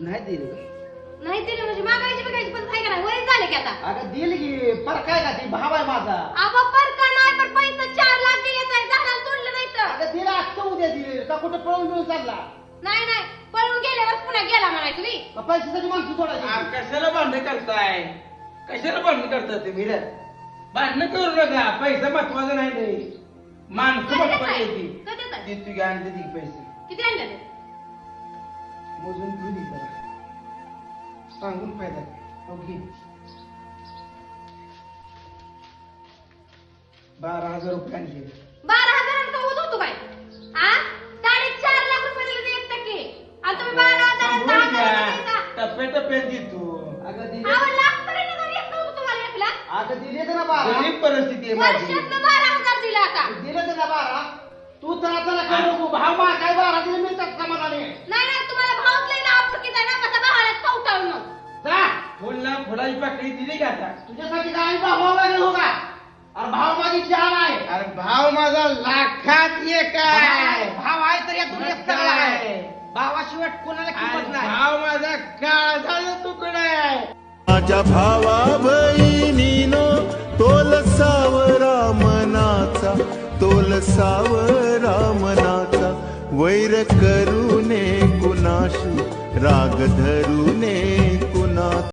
नाही दिली. नाही दिली म्हणजे मागायची बघायची पण काय करा वय झाले की आता. अगं दिली की पर काय का ती? भाव आहे माझा. आबा परका नाही पण पैसा चार लाख दिले तर झाडाला तोडलं नाही तर. अगं तिला आत्ता उद्या दिली. का कुठं पळून मिळून चालला? नाही नाही. पळून गेल्यावर पुन्हा गेला म्हणायचं मी. पैशासाठी माणसं आ, सोडायची कशाला भांडण करताय? कशाला भांडण करताय ते रे भांडण करू नका. पैसा महत्त्वाचा नाही माणसं महत्वाची ती. देताय? कधी देताय? देतो पैसे. किती आणले मोजून घेऊ दे जरा. सांगून फायदा? ओके बारा हजार रुपये आणले. बारा हजारात का होत काय आ? साडेचार लाख रुपये दिले ते एक टक्के. आणि तुम्ही बारा देतो. अगं दिले अहो, लाख पर्यंत जरी एक नव्हतं तुम्हाला एक लाख? अगं दिले तर ना बारा. गरीब परिस्थिती आहे माझी. वर्षातनं बारा हजार दिला आता. दिले तर ना बारा. तू तर आता जा फुलला फुलाची पाकळी दिली का आता? तुझ्यासाठी काय भाव लागेल हो का? अरे भाव माझी चार आहे. अरे भाव माझा लाखात एक आहे. भाव आहे. तर यातून मग एक सगळा आहे. काय? भावाशिवाय कोणाला किंमत नाही. भाव माझा काळजाचा तुकडा आहे. माझ्या भावा बहिणीनो तोल सावरा मनाचा तोल सावरा मनाचा वैर करू ने कुणाशी राग धरू ने